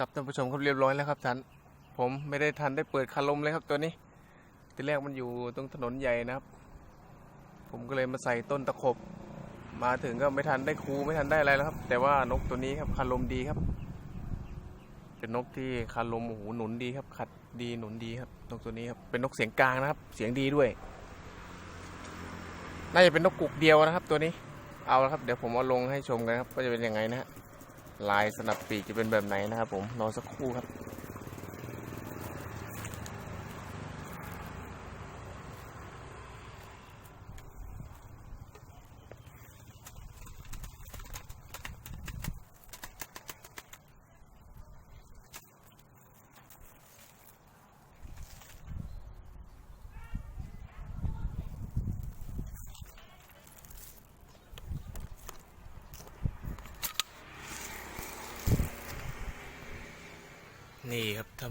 ครับท่านผู้ชมครับเรียบร้อยแล้วครับท่านผมไม่ได้ทันได้เปิดคาลมเลยครับตัวนี้ทีแรกมันอยู่ตรงถนนใหญ่นะครับ ผมก็เลยมาใส่ต้นตะขบ มาถึงก็ไม่ทันได้คูไม่ทันได้อะไรแล้วครับ แต่ว่านกตัวนี้ครับคาลมดีครับ เป็นนกที่คาลมโอ้โหหนุนดีครับขัดดีหนุนดีครับนกตัวนี้ครับเป็นนกเสียงกลางนะครับ เสียงดีด้วยน่าจะเป็นนกกุกเดียวนะครับ ตัวนี้เอาละครับ เดี๋ยวผมเอาลงให้ชมกันครับว่าจะเป็นยังไงนะฮะ ลายสนับปีกจะเป็นแบบไหนนะครับผมรอสักครู่ครับ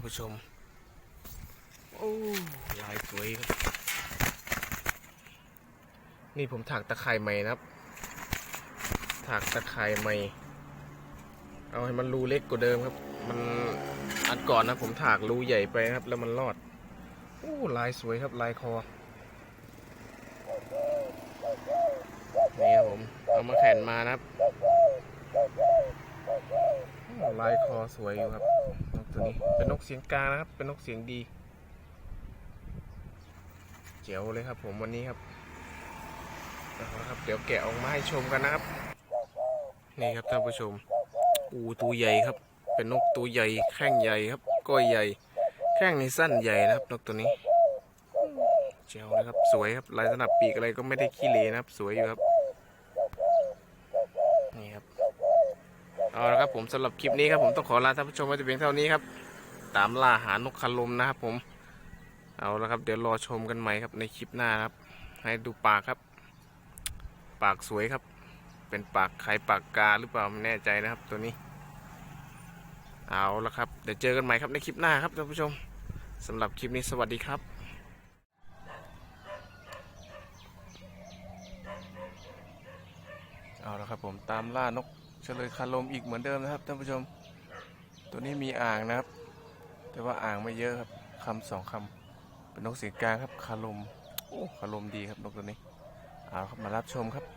ผู้ชม โอ้ลายสวยครับ นี่ผมถักตะข่ายใหม่นะครับ ถักตะข่ายใหม่ เอาให้มันรูเล็กกว่าเดิมครับ มันอันก่อนนะผมถากรูใหญ่ไปนะครับ แล้วมันรอด โอ้ลายสวยครับลายคอนี่ครับผมเอามาแขวนมานะครับโอ้ลายคอสวยอยู่ครับนก ตัวนี้ เป็นนกเสียงกลางนะครับ เป็นนกเสียงดีเจ๋วเลยครับผมวันนี้ครับเอาละครับ เดี๋ยวแกะออกมาให้ชมกันนะครับ นี่ครับท่านผู้ชม อูตัวใหญ่ครับ เป็นนกตัวใหญ่ แข้งใหญ่ครับ ก้อยใหญ่ แข้งในสั้นใหญ่นะครับ นกตัวนี้เจ๋วเลยครับ สวยครับ ลายสนับปีกอะไรก็ไม่ได้ขี้เหร่นะครับ สวยอยู่ครับ นี่ครับ เอาละครับผมสำหรับคลิปนี้ครับผมต้องขอลาท่านผู้ชมไว้แต่เพียงเท่านี้ครับ ตามล่าหานกคาลมนะครับผม เอาละครับ เดี๋ยวรอชมกันใหม่ครับในคลิปหน้าครับ ให้ดูปากครับ ปากสวยครับ เป็นปากไข่ปากกาหรือเปล่าไม่แน่ใจนะครับ ตัวนี้ เอาละครับ เดี๋ยวเจอกันใหม่ครับในคลิปหน้าครับท่านผู้ชมสำหรับคลิปนี้สวัสดีครับเอาละครับผมตามล่านก เฉลยคาลมอีกเหมือนเดิมนะครับท่านผู้ชม ตัวนี้มีอ่างนะครับ แต่ว่าอ่างไม่เยอะครับคำสองคำเป็นนกเสียงกลางครับคาลมโอ้คาลมดีครับนกตัวนี้เอาครับมารับชมครับ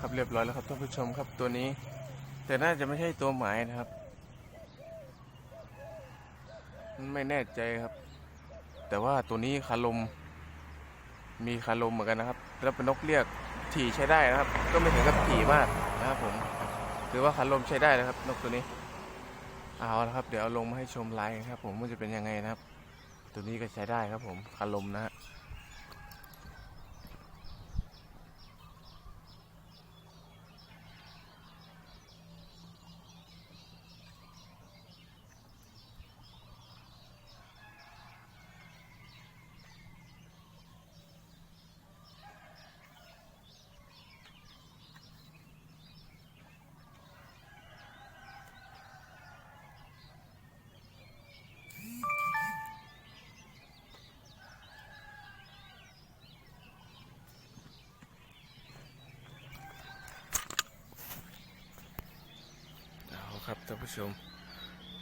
ครับเรียบร้อยแล้วครับท่านผู้ชมครับตัวนี้ แต่น่าจะไม่ใช่ตัวหมายนะครับ ไม่แน่ใจครับ แต่ว่าตัวนี้คาลม มีคาลมเหมือนกันนะครับ แล้วเป็นนกเรียกถี่ใช้ได้นะครับ ก็ไม่ถึงกับถี่มากนะครับผมถือว่าคาลมใช้ได้นะครับ นกตัวนี้ เอาละครับ เดี๋ยวเอาลงมาให้ชมลายครับ ผมว่าจะเป็นยังไงนะครับ ตัวนี้ก็ใช้ได้ครับผมคาลมนะฮะ ครับท่านผู้ชม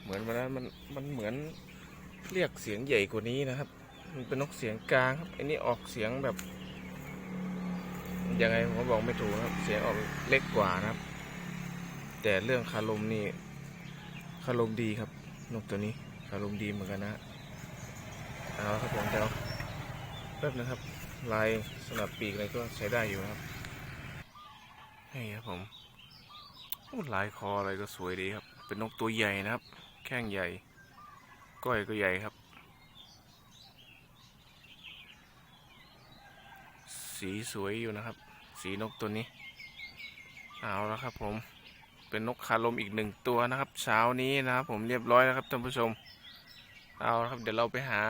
เหมือนวันนั้นมันมันเหมือนเรียกเสียงใหญ่กว่านี้นะครับ มันเป็นนกเสียงกลางครับอันนี้ออกเสียงแบบยังไงผมบอกไม่ถูกนะครับ เสียงออกเล็กกว่านะครับ แต่เรื่องคารมนี่คารมดีครับนกตัวนี้คารมดีเหมือนกันนะเอาครับผมเดี๋ยวแป๊บนะครับลายสนับปีกอะไรก็ใช้ได้อยู่ครับนี่ครับผม ลายคออะไรก็สวยดีครับ เป็นนกตัวใหญ่นะครับ แข้งใหญ่ ก้อยก็ใหญ่ครับ สีสวยอยู่นะครับ สีนกตัวนี้ เอาแล้วครับ ผม เป็นนกคาลมอีกหนึ่งตัวนะครับ เช้านี้นะครับ ผมเรียบร้อยแล้วครับท่านผู้ชม เอาละครับ เดี๋ยวเราไปหา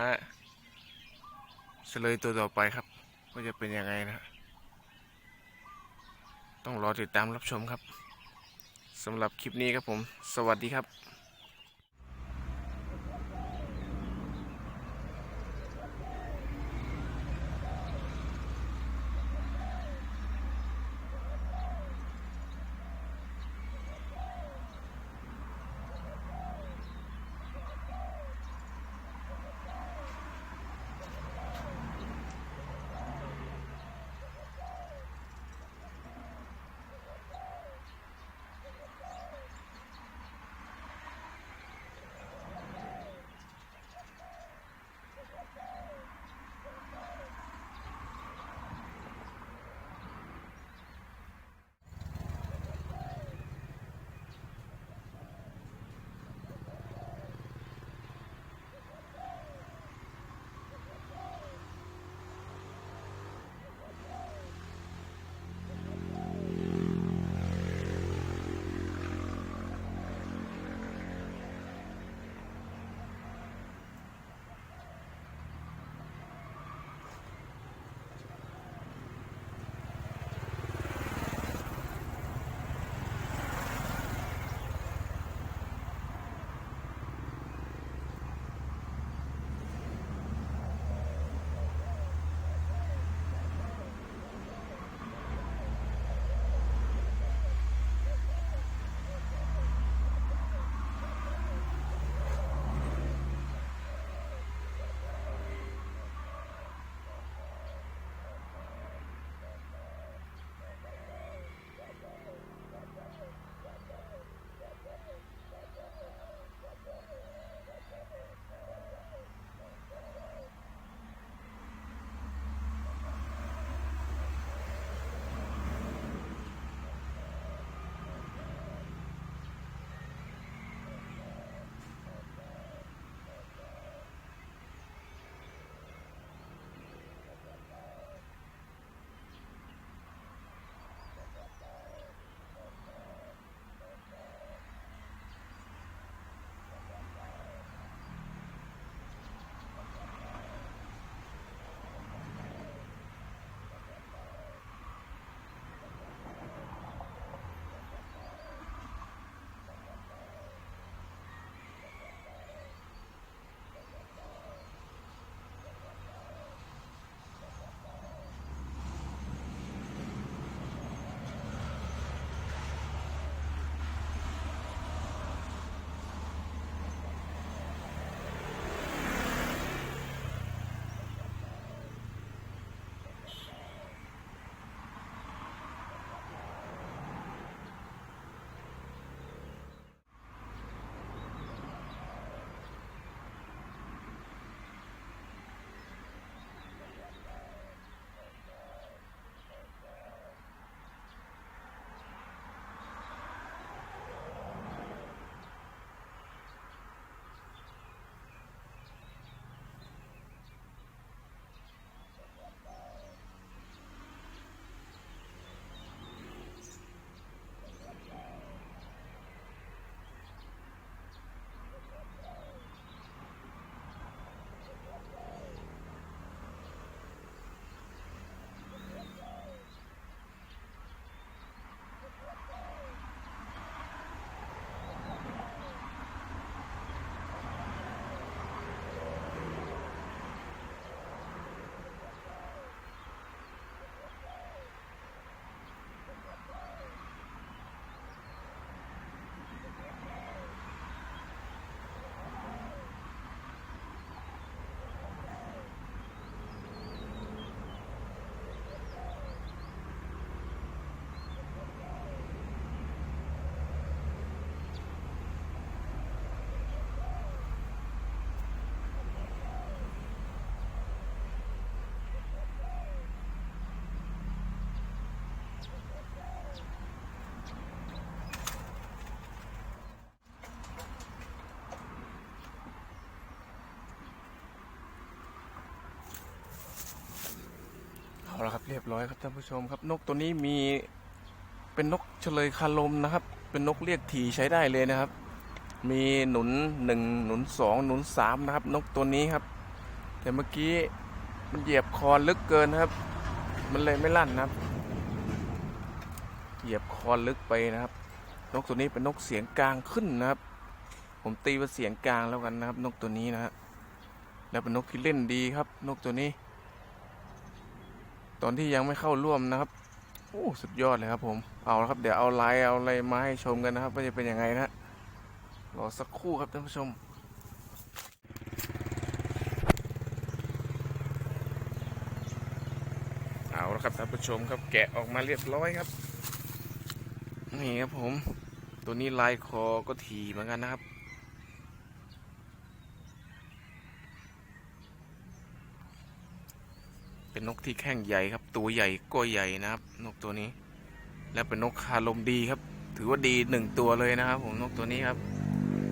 เฉลยตัวต่อไปครับว่าจะเป็นยังไงนะ ต้องรอติดตามรับชมครับ สำหรับคลิปนี้ครับผม สวัสดีครับาละครับเรียบร้อยครับท่านผู้ชมครับ นกตัวนี้มีเป็นนกเฉลยคาลมนะครับ เป็นนกเรียกถี่ใช้ได้เลยนะครับ มีหนุนหนึ่งหนุนสองหนุนสามนะครับ นกตัวนี้ครับ แต่เมื่อกี้มันเหยียบคอลึกเกินครับ มันเลยไม่ลั่นนะครับ เหยียบคอลึกไปนะครับ นกตัวนี้เป็นนกเสียงกลางขึ้นนะครับ ผมตีว่าเสียงกลางแล้วกันนะครับ นกตัวนี้นะฮะแล้วเป็นนกที่เล่นดีครับ นกตัวนี้ ตอนที่ยังไม่เข้าร่วมนะครับโอ้สุดยอดเลยครับผมเอาละครับเดี๋ยวเอาไลน์เอาอะไรมาให้ชมกันนะครับว่าจะเป็นยังไงนะฮะรอสักครู่ครับท่านผู้ชมเอาละครับท่านผู้ชมครับแกะออกมาเรียบร้อยครับนี่ครับผม ตัวนี้ลายคอก็ถี่เหมือนกันนะครับ เป็นนกที่แข้งใหญ่ครับ ตัวใหญ่ก้อยใหญ่นะครับ นกตัวนี้ และเป็นนกคาลมดีครับ ถือว่าดีหนึ่งตัวเลยนะครับ ผมนกตัวนี้ครับ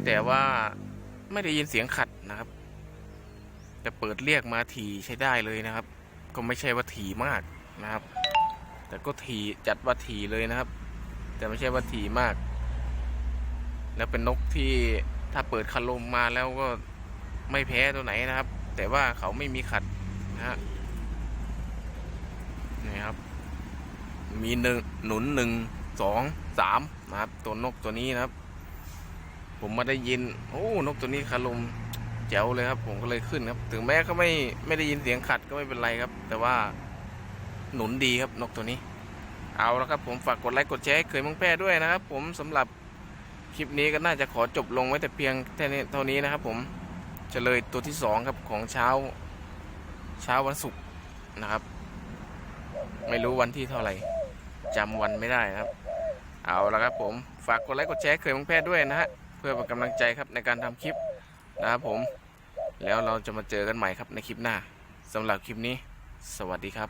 แต่ว่าไม่ได้ยินเสียงขัดนะครับ แต่เปิดเรียกมาถี่ใช้ได้เลยนะครับ ก็ไม่ใช่ว่าถี่มากนะครับ แต่ก็ถี่จัดว่าถี่เลยนะครับ แต่ไม่ใช่ว่าถี่มาก แล้วเป็นนกที่ถ้าเปิดคาลมมาแล้วก็ไม่แพ้ตัวไหนนะครับ แต่ว่าเขาไม่มีขัดนะฮะ นี่ครับ มีหนึ่งหนุนหนึ่งสองสามนะครับ ตัวนกตัวนี้นะครับ ผมมาได้ยิน โอ้นกตัวนี้คาลมแจ๋วเลยครับ ผมก็เลยขึ้นครับ ถึงแม้เขาไม่ไม่ได้ยินเสียงขัดก็ไม่เป็นไรครับ แต่ว่าหนุนดีครับนกตัวนี้ เอาแล้วครับ ผมฝากกดไลค์กดแชร์เคยมังแพ้ด้วยนะครับ ผมสำหรับคลิปนี้ก็น่าจะขอจบลงไว้แต่เพียงแค่นี้เท่านี้นะครับ ผมเฉลยตัวที่สองครับของเช้า เช้าวันศุกร์นะครับ ไม่รู้วันที่เท่าไหร่จำวันไม่ได้นะครับ เอาละครับผมฝากกดไลค์กดแชร์เคยมังแพ้ด้วยนะฮะเพื่อเป็นกำลังใจครับในการทำคลิปนะครับผม แล้วเราจะมาเจอกันใหม่ครับในคลิปหน้าสำหรับคลิปนี้ สวัสดีครับ